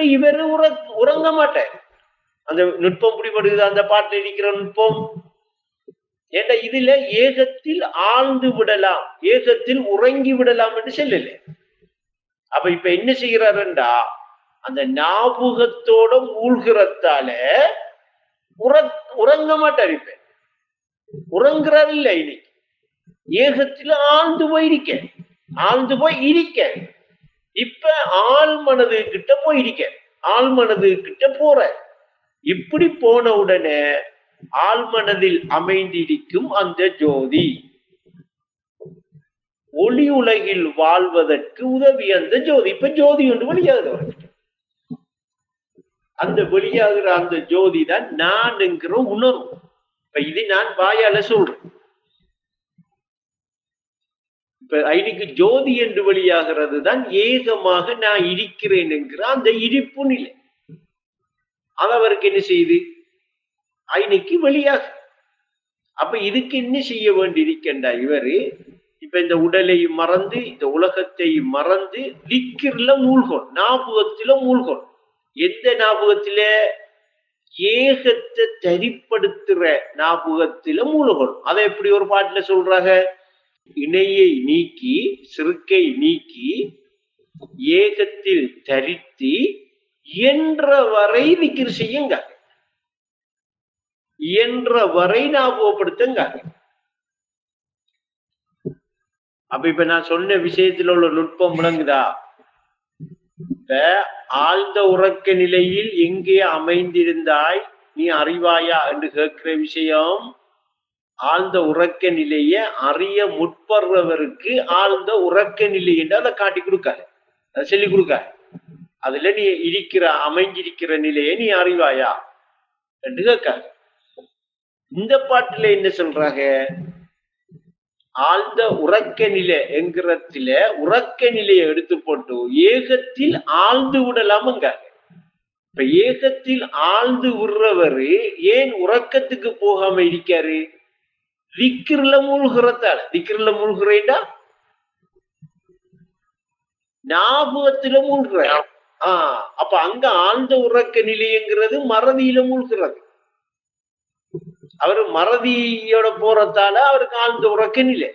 இப்ப இவரு உற உறங்க மாட்டேன் அந்த நுட்பம் பிடிபடுகிறது அந்த பாட்டில் இருக்கிற நுட்பம். ஏண்டா இதுல ஏகத்தில் ஆழ்ந்து விடலாம் ஏகத்தில் உறங்கி விடலாம் என்று சொல்லல. அப்ப இப்ப என்ன செய்கிறாருண்டா? அந்த ஞாபகத்தோட மூழ்கிறதால உற உறங்க மாட்டார் இப்ப. உறங்குறாரு இல்ல இன்னைக்கு. ஏகத்தில் ஆழ்ந்து போய் இருக்க ஆழ்ந்து போய் இருக்க. இப்ப ஆள் மனது கிட்ட போயிருக்க ஆள் மனது கிட்ட போற. இப்படி போன உடனே ஆழ்மனதில் அமைந்திருக்கும் அந்த ஜோதி. ஒளி உலகில் வாழ்வதற்கு உதவி அந்த ஜோதி. இப்ப ஜோதி ஒன்று வெளியாகுது அந்த வெளியாகிற அந்த ஜோதி தான் நான் என்கிற உணர்வு. இப்ப இது நான் வாயால சொல்றேன். இப்ப ஐனுக்கு ஜோதி என்று வெளியாகிறது தான் ஏகமாக நான் இருக்கிறேன் என்கிற அந்த இடிப்பு நிலை. அது அவருக்கு என்ன செய்யுது ஐனிக்கு வெளியாக. அப்ப இதுக்கு என்ன செய்ய வேண்டியிருக்கின்றா இவரு? இப்ப இந்த உடலையும் மறந்து இந்த உலகத்தையும் மறந்து லிக்கிர்ல மூழ்கும் ஞாபகத்தில மூழ்கும் எந்த ஞாபகத்தில? ஏகத்தை தரிப்படுத்துற ஞாபகத்தில மூழ்கும் அதை எப்படி ஒரு பாட்டுல சொல்றாங்க? இணையை நீக்கி சிறுக்கை நீக்கி ஏகத்தில் தரித்து என்ற வரை திக்கிர் செய்யுங்க. இயன்ற வரை ஞாபகப்படுத்துங்க அப்ப இப்ப நான் சொன்ன விஷயத்துல உள்ள நுட்பம் விளங்குதா? இப்ப ஆழ்ந்த உறக்க நிலையில் எங்கே அமைந்திருந்தாய்? நீ அறிவாயா? என்று கேட்கிற விஷயம் ஆழ்ந்த உறக்க நிலைய அறிய முற்படுறவருக்கு ஆழ்ந்த உறக்க நிலை என்று அதை காட்டி கொடுக்காது அதை சொல்லி கொடுக்காது அதுல நீ இருக்கிற அமைஞ்சிருக்கிற நிலையை நீ அறிவாயா? என்று கேட்காது இந்த பாட்டுல என்ன சொல்றாங்க? ஆழ்ந்த உறக்க நிலை என்கிறதுல உறக்க நிலையை எடுத்து போட்டு ஏகத்தில் ஆழ்ந்து விடலாமுங்க இப்ப ஏகத்தில் ஆழ்ந்து விடுறவரு ஏன் உறக்கத்துக்கு போகாம இருக்காரு? திக்கிரில மூழ்கிறதால. திக்கிரில மூழ்கிறேண்டா? ஞாபகத்துல மூழ்கிற. ஆஹ் அப்ப அங்க ஆழ்ந்த உறக்க நிலையங்கிறது மறதியில மூழ்கிறது. அவரு மறதியோட போறதால அவருக்கு ஆழ்ந்த உறக்க நிலை.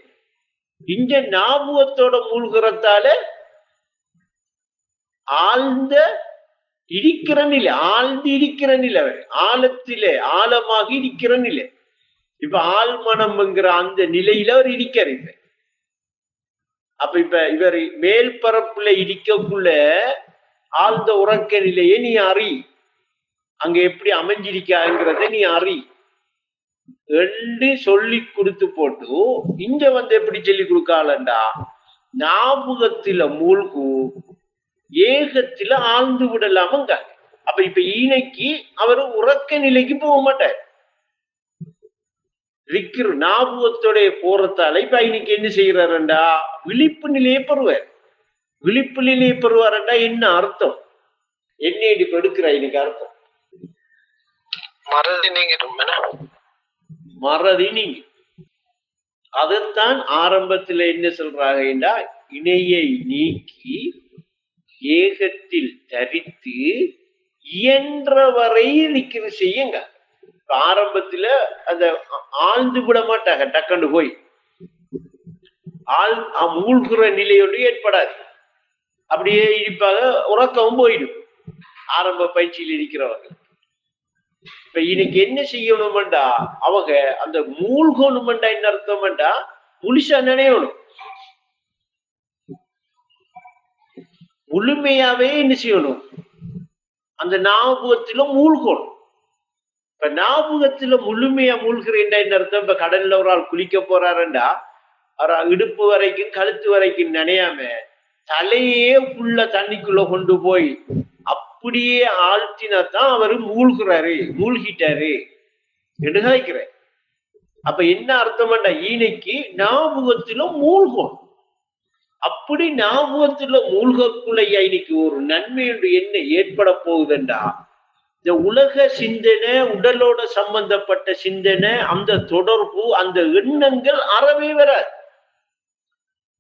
இங்க ஞாபகத்தோட மூழ்கிறதால ஆழ்ந்த இருக்கிற நிலை ஆழ்ந்து இருக்கிற நிலை. அவர் ஆழத்திலே ஆழமாக இருக்கிற நிலை. இப்ப ஆழ்மனம்ங்கிற அந்த நிலையில அவர் இடிக்கார் இப்ப. அப்ப இப்ப இவர் மேல் பரப்புல இடிக்கக்குள்ள ஆழ்ந்த உறக்க நிலையை நீ அறி. அங்க எப்படி அமைஞ்சிருக்காங்கிறத நீ அறி. என்று சொல்லி கொடுத்து போட்டு இங்க வந்து எப்படி சொல்லி கொடுக்காளண்டா ஞாபகத்தில மூழ்கு ஏகத்துல ஆழ்ந்து விடலாமங்க. அப்ப இப்ப ஈனைக்கு அவர் உறக்க நிலைக்கு போக மாட்டார். ரிக்கிற ஞாபகத்தோடைய போறதால இப்ப இன்னைக்கு என்ன செய்யறாருண்டா விழிப்பு நிலையை பெறுவார். விழிப்பு நிலையை பெறுவாருண்டா என்ன அர்த்தம்? என்ன இப்ப எடுக்கிற இன்னைக்கு அர்த்தம்? மறதி என்ன? மறதி நீங்க. அதைத்தான் ஆரம்பத்துல என்ன சொல்றாங்கன்னா இணையை நீக்கி ஏகத்தில் தரித்து இயன்றவரை நிக்கிற செய்யுங்க. ஆரம்பத்துல அந்த ஆழ்ந்து விட மாட்டாங்க டக்குன்னு போய். ஆழ் அ- மூழ்கிற ஏற்படாது. அப்படியே இருப்பாங்க உறக்கவும் போயிடும். ஆரம்ப பயிற்சியில் இருக்கிறவங்க இப்ப இன்னைக்கு என்ன செய்யணும்டா அவங்க அந்த மூழ்கணும்டா என்ன அர்த்தம்டா முழுசா நினையணும். முழுமையாவே என்ன செய்யணும்? அந்த ஞாபகத்திலும் மூழ்கணும். இப்ப ஞாபகத்துல முழுமையா மூழ்கிறேன்டா என்ன அர்த்தம். இப்ப கடல்ல ஒரு ஆள் குளிக்க போறாருண்டா. அவர் இடுப்பு வரைக்கும் கழுத்து வரைக்கும் நினையாம தலையே உள்ள தண்ணிக்குள்ள கொண்டு போய் அப்படியே ஆழ்த்தினாதான் அவரு மூழ்கிறாரு மூழ்கிட்டாரு என்று கேட்கிறேன் அப்ப என்ன அர்த்தம்டா ஈனைக்கு ஞாபகத்துல மூழ்கும். அப்படி ஞாபகத்துல மூழ்கக்குள்ள இன்னைக்கு ஒரு நன்மை என்று என்ன ஏற்பட போகுதுண்டா? இந்த உலக சிந்தனை உடலோட சம்பந்தப்பட்ட சிந்தனை அந்த தொடர்பு அந்த எண்ணங்கள் அறவே வராது.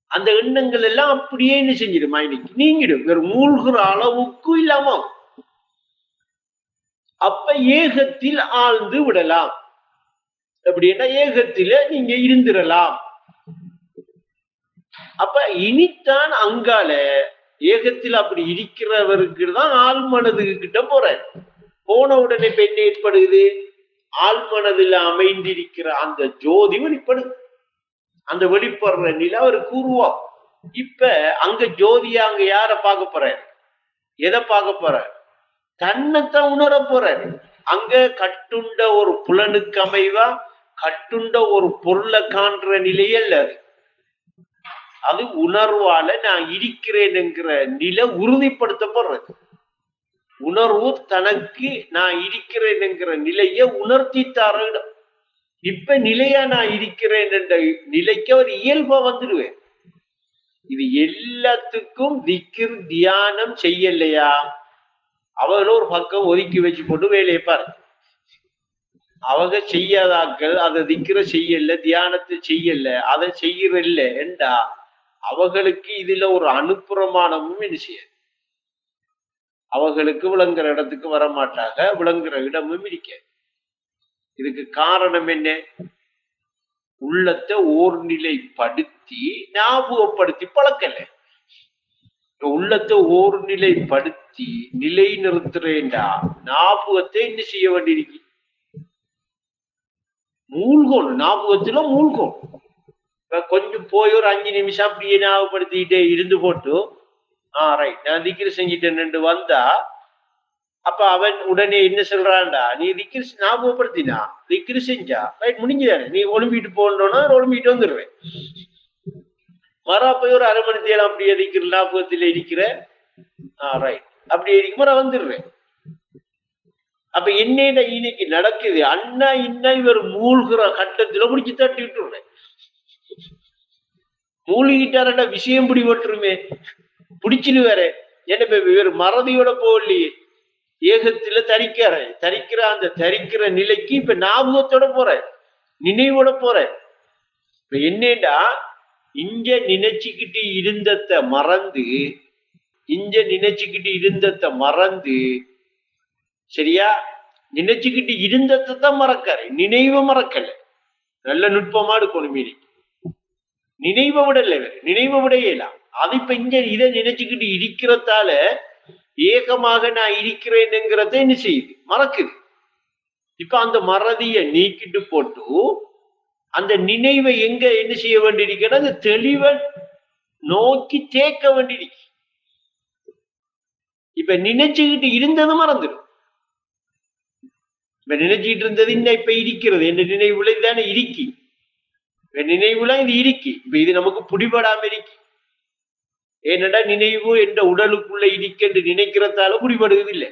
அந்த எண்ணங்கள் எல்லாம் அப்படியே என்ன செஞ்சிடும் இன்னைக்கு? நீங்கிடும். வேற மூழ்கிற அளவுக்கு இல்லாம அப்ப ஏகத்தில் ஆழ்ந்து விடலாம். அப்படின்னா ஏகத்தில நீங்க இருந்திரலாம். அப்ப இனித்தான் அங்கால ஏகத்தில் அப்படி இருக்கிறவருக்கு தான் ஆழ்மனதுக்கு கிட்ட போறாரு. போன உடனே பெண் ஏற்படுகிறது ஆழ்மனதில் அமைந்திருக்கிற அந்த ஜோதி வெளிப்படுது அந்த வெளிப்படுற நிலை அவர் கூறுவோம் இப்ப அங்க ஜோதியா அங்க யார பார்க்க போறாரு? எதை பார்க்க போறாரு? தன்னைத்தான் உணர போறாரு. அங்க கட்டுண்ட ஒரு புலனுக்கு அமைவா? கட்டுண்ட ஒரு பொருளை காண்ற நிலையல்ல அது. அது உணர்வால நான் இருக்கிறேன் என்கிற நிலை உறுதிப்படுத்தப்படுறது. உணர்வு தனக்கு நான் இருக்கிறேன் என்கிற நிலையை உணர்த்தி தர இப்ப நிலையா நான் இருக்கிறேன் என்ற நிலைக்கு ஒரு இயல்பா வந்துடுவேன் இது எல்லாத்துக்கும் திக்கிர் தியானம் செய்யலையா? அவங்கள ஒரு பக்கம் ஒதுக்கி வச்சு போட்டு வேலையை பாரு அவங்க செய்யாதாக்கள் அதை திக்கிற செய்யல தியானத்தை செய்யல அதை செய்யறல்ல என்றா அவங்களுக்கு இதுல ஒரு அனுப்புறமானமும் என்ன செய்யாது? அவர்களுக்கு விளங்குற இடத்துக்கு வர மாட்டாங்க விளங்குற இடமும் இருக்க. இதுக்கு காரணம் என்ன? உள்ளத்தை ஓர்நிலைப்படுத்தி ஞாபகப்படுத்தி பழக்கல. உள்ளத்தை ஓர்நிலைப்படுத்தி நிலை நிறுத்துறேன்டா ஞாபகத்தை என்ன செய்ய வேண்டியிருக்கு? மூழ்கணும் ஞாபகத்துல மூழ்கும் இப்ப கொஞ்சம் போய் ஒரு அஞ்சு நிமிஷம் அப்படியே ஞாபகப்படுத்திக்கிட்டே இருந்து போட்டு ஆஹ் ரைட் நான் திக்கிரி செஞ்சிட்டேன்னு வந்தா அப்ப அவன் உடனே என்ன சொல்றான்டா? நீ திக்கிரி ஞாபகப்படுத்தினா திக்கிரி செஞ்சா? ரைட் முடிஞ்சுதானே. நீ ஒலிம்பிட்டு போனோம்னா ஒழும்பிட்டு வந்துடுவேன் மரா போய் ஒரு அரை மணி தேலாம் அப்படியே திக்கிற ஞாபகத்தில் இருக்கிற ஆஹ் ரைட் அப்படியே இருக்கும் மரம் வந்துடுவேன் அப்ப என்னென்ன இன்னைக்கு நடக்குது? அண்ணா இன்ன இவர் மூழ்கிற கட்டத்துல முடிச்சு தட்டி விட்டுருவேன் மூழ்கிட்டாரா விஷயம் பிடிபட்டுருமே. பிடிச்சிட்டு வேற. என்ன இப்ப இவர் மறதியோட போகலையே. ஏகத்துல தரிக்கிற தரிக்கிற அந்த தரிக்கிற நிலைக்கு இப்ப ஞாபகத்தோட போற. நினைவோட போற. இப்ப என்னடா இங்க நினைச்சுக்கிட்டு இருந்தத மறந்து இங்க நினைச்சுக்கிட்டு இருந்தத மறந்து சரியா? நினைச்சுக்கிட்டு இருந்ததை தான் மறக்காரு. நினைவை மறக்கல. நல்ல நுட்பமா இருக்கணும் மீறி. நினைவை விடல நினைவை விட இயலாம் அது இப்ப இங்க இதை நினைச்சுக்கிட்டு இருக்கிறதால ஏகமாக நான் இருக்கிறேன்ங்கிறத என்ன செய்யுது மறக்குது இப்ப அந்த மறதிய நீக்கிட்டு போட்டு அந்த நினைவை எங்க என்ன செய்ய வேண்டியிருக்கிறது அந்த தெளிவை நோக்கி தேக்க வேண்டியிருக்கு இப்ப நினைச்சுக்கிட்டு இருந்தது மறந்துடும் இப்ப நினைச்சுக்கிட்டு இருந்தது இன்னும் இப்ப இருக்கிறது என் நினைவுல தானே இருக்கி இப்ப நினைவுல இது இருக்கி இப்ப இது நமக்கு பிடிபடாம இருக்கு என்னடா நினைவு என்ற உடலுக்குள்ள இருக்கென்று நினைக்கிறதால புடிபடுவது இல்லை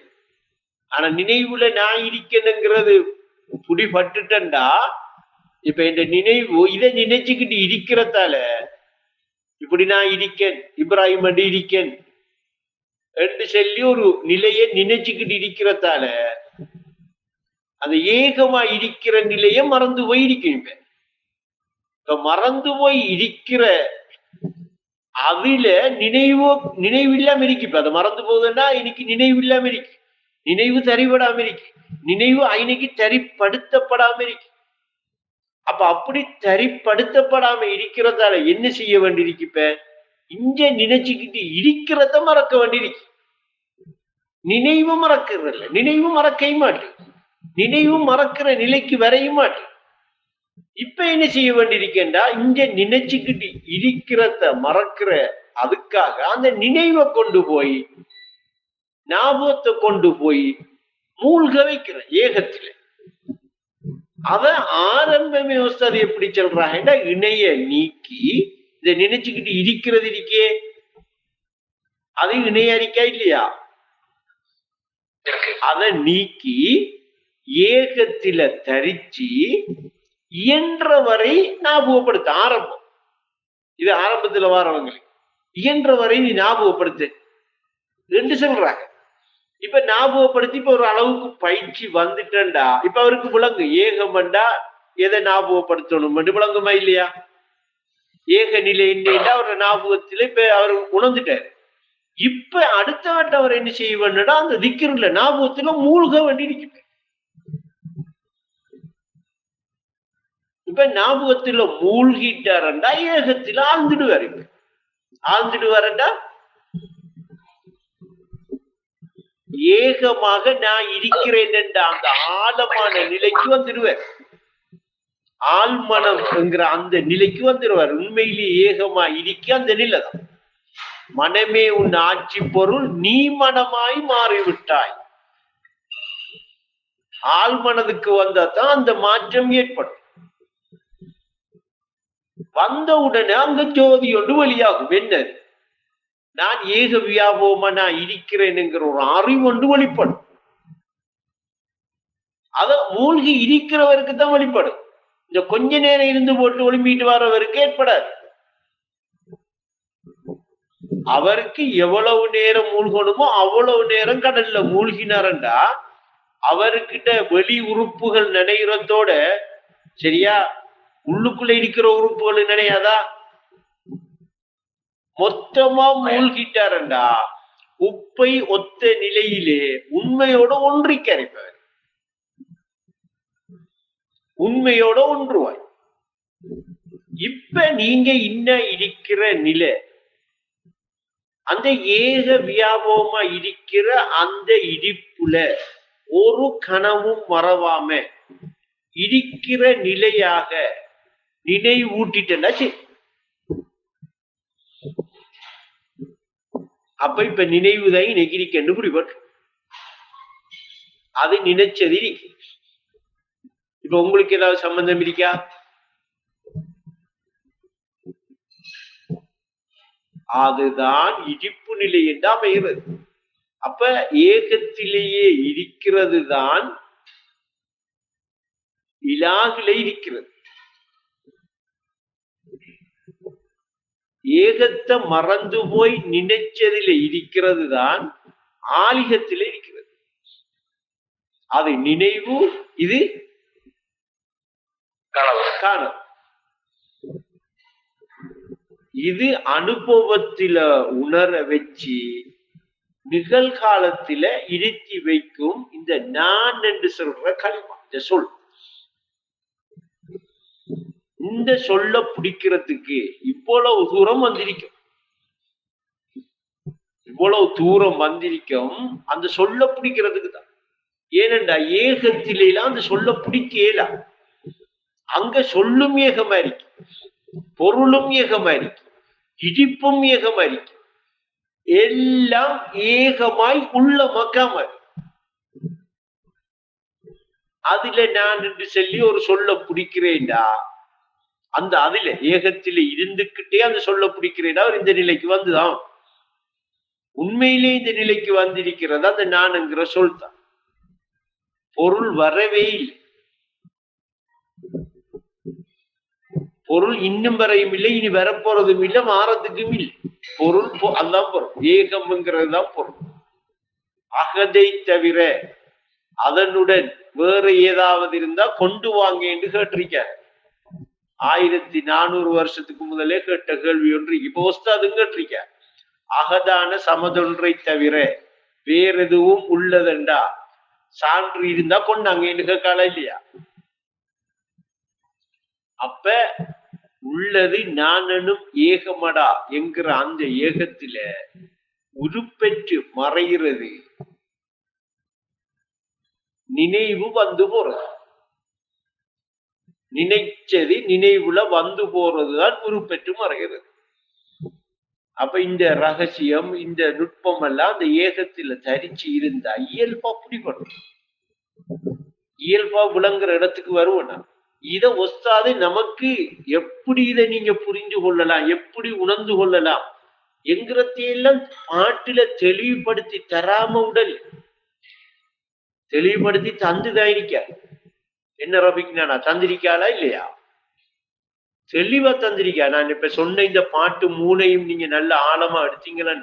ஆனா நினைவுல நான் இருக்கணுங்கிறது புடிபட்டுட்டா இப்ப இந்த நினைவு இதை நினைச்சுக்கிட்டு இருக்கிறதால இப்படி நான் இருக்கேன் இப்ராஹிம் அடி இருக்கேன் என்று சொல்லி ஒரு நிலையை நினைச்சுக்கிட்டு இருக்கிறதால அந்த ஏகமா இருக்கிற நிலையை மறந்து போய் இருக்கீங்க இப்ப மறந்து போய் இருக்கிற அதுல நினைவு நினைவு இல்லாம இருக்கு. இப்ப அதை மறந்து போகுதுன்னா இன்னைக்கு நினைவு இல்லாம இருக்கு. நினைவு தறிபடாம இருக்கு. நினைவு இன்னைக்கு தரிப்படுத்தப்படாம இருக்கு. அப்ப அப்படி தரிப்படுத்தப்படாம இருக்கிறதால என்ன செய்ய வேண்டியிருக்கு இப்ப? இங்க நினைச்சுக்கிட்டு இருக்கிறத மறக்க வேண்டியிருக்கு. நினைவு மறக்கிறது நினைவு மறக்கவே மாட்டேன் நினைவு மறக்கிற நிலைக்கு வரையும் மாட்டேன் இப்ப என்ன செய்ய வேண்டியிருக்கேன்டா இங்க நினைச்சுக்கிட்டு இருக்கிறத மறக்கிற அதுக்காக அந்த நினைவை கொண்டு போய் ஞாபகத்தை கொண்டு போய் மூழ்க வைக்கிற ஏகத்துல. அத ஆரம்பமே அது எப்படி சொல்றாங்கன்னா இணைய நீக்கி இத நினைச்சுக்கிட்டு இருக்கிறது இருக்கே? அது இணைய அறிக்கா இல்லையா? அதை நீக்கி ஏகத்தில தரிச்சு இயன்ற வரை ஞாபகப்படுத்த ஆரம்பம். இது ஆரம்பத்துல வாரவங்களுக்கு இயன்ற வரை நீ ஞாபகப்படுத்து. ரெண்டு சொல்றாங்க. இப்ப ஞாபகப்படுத்தி இப்ப ஒரு அளவுக்கு பயிற்சி வந்துட்டேன்டா. இப்ப அவருக்கு விளங்கு. ஏகமண்டா எதை ஞாபகப்படுத்தணும்? விளங்குமா இல்லையா? ஏக நிலை என்னடா அவர் ஞாபகத்துல இப்ப அவர் உணர்ந்துட்டாரு. இப்ப அடுத்த வட்டம் அவர் என்ன செய்ய வேண்டும்னா அந்த திக்கிறதுல ஞாபகத்துல மூழ்க வேண்டி நிற்கிட்டு இப்ப ஞாபகத்துல மூழ்கிட்டாரண்டா ஏகத்தில் ஆழ்ந்துடுவார் இப்ப ஆழ்ந்துடுவாரண்டா? ஏகமாக நான் இருக்கிறேன் என்ற அந்த ஆழமான நிலைக்கு வந்துடுவார். ஆழ்மனம் என்கிற அந்த நிலைக்கு வந்துடுவார். உண்மையிலேயே ஏகமா இருக்க அந்த நிலை தான். மனமே உன் ஆட்சி பொருள் நீ மனமாய் மாறிவிட்டாய். ஆழ்மனதுக்கு வந்தா தான் அந்த மாற்றம் ஏற்படும். வந்த உடனே அங்க ஜோதி ஒன்று வெளியாகும். என்ன? நான் ஏக வியாபகமா நான் இருக்கிறேனுங்கிற ஒரு அறிவு ஒன்று வெளிப்படும். அத மூழ்கி இருக்கிறவருக்கு தான் வெளிப்படும். இந்த கொஞ்ச நேரம் இருந்து போட்டு ஒளிம்பிட்டு வர்றவருக்கு ஏற்படாது. அவருக்கு எவ்வளவு நேரம் மூழ்கணுமோ அவ்வளவு நேரம் கடல்ல மூழ்கினாரண்டா அவர்கிட்ட வெளி உறுப்புகள் நினைகிறதோட சரியா? உள்ளுக்குள்ள இருக்கிற உறுப்புகள் நினையாதா? மொத்தமா மூழ்கிட்டாரண்டா. உப்பை ஒத்த நிலையிலே உண்மையோட ஒன்றி கரைப்பவர் உண்மையோட ஒன்றுவாய் இப்ப நீங்க இன்ன இருக்கிற நிலை அந்த ஏக வியாபகமா இருக்கிற அந்த இடிப்புல ஒரு கனவும் மறவாம இருக்கிற நிலையாக நினைவூட்டிட்டா சரி அப்ப இப்ப நினைவுதான் நெகிரி நீ கண்டுபிடிப்பட்டு அது நினைச்சது இப்ப உங்களுக்கு ஏதாவது சம்பந்தம் இருக்கா? அதுதான் இடிப்பு நிலை என்று அமைகிறது. அப்ப ஏகத்திலேயே இருக்கிறது தான் இலாகில இருக்கிறது. ஏகத்தை மறந்து போய் நினைச்சதில இருக்கிறது தான் ஆலிகத்தில இருக்கிறது. அது நினைவு இது கனவு. இது அனுபவத்தில உணர வச்சு நிகழ்காலத்தில இருத்தி வைக்கும் இந்த நான் என்று சொல்ற களிமா இந்த சொல். இந்த சொல்ல பிடிக்கிறதுக்கு இவ்வளவு தூரம் வந்திருக்கும். இவ்வளவு தூரம் வந்திருக்கும் அந்த சொல்ல பிடிக்கிறதுக்கு தான். ஏனண்டா ஏகத்திலாம் அந்த சொல்ல பிடிக்கல. அங்க சொல்லும் ஏகமா இருக்கு. பொருளும் ஏகமா இருக்கு. இடிப்பும் ஏகமா இருக்கு. எல்லாம் ஏகமாய் உள்ள மக்காம அதுல நான் என்று சொல்லி ஒரு சொல்ல பிடிக்கிறேன்டா. அந்த அதுல ஏகத்தில இருந்துகிட்டே அந்த சொல்ல பிடிக்கிறேன். அவர் இந்த நிலைக்கு வந்துதான். உண்மையிலே இந்த நிலைக்கு வந்திருக்கிறது? அந்த நானுங்கிற சொல் தான். பொருள் வரவே இல்லை. பொருள் இன்னும் வரையும் இல்லை இனி வரப்போறதும் இல்லை மாறதுக்கும் இல்லை. பொருள் அதுதான் பொருள். ஏகம்ங்கிறது தான் பொருள். அகதை தவிர அதனுடன் வேற ஏதாவது இருந்தா கொண்டு வாங்க என்று கேட்டிருக்காரு. ஆயிரத்தி நானூறு வருஷத்துக்கு முதலே கேட்ட கேள்வி ஒன்று இப்போ ஒஸ்தாதும் கேட்டிருக்க. அகதான சமதொன்றை தவிர வேற எதுவும் உள்ளதண்டா? சான்று இருந்தா கொண்டாங்க எனக்கு கலை இல்லையா? அப்ப உள்ளது நானனும் ஏகமடா என்கிற அந்த ஏகத்தில உருப்பெற்று மறைகிறது. நினைவு வந்து போறது. நினைச்சது நினைவுல வந்து போறதுதான் உருப்பெற்று மறைகிறது. அப்ப இந்த ரகசியம் இந்த நுட்பம் எல்லாம் அந்த ஏகத்துல தரிச்சு இருந்தா இயல்பா பிடிபடும் இயல்பா விளங்குற இடத்துக்கு வருவோம்னா இத ஒஸ்தாது நமக்கு எப்படி இதை நீங்க புரிஞ்சு கொள்ளலாம் எப்படி உணர்ந்து கொள்ளலாம் என்கிறதையெல்லாம் பாட்டுல தெளிவுபடுத்தி தராம உடல். தெளிவுபடுத்தி தந்துதான் இருக்க என்ன ரபிக்னா தந்திருக்காளா இல்லையா? தெளிவா தந்திரிக்கா நான் இப்ப சொன்ன இந்த பாட்டு மூணையும் நீங்க நல்ல ஆழமா எடுத்தீங்களா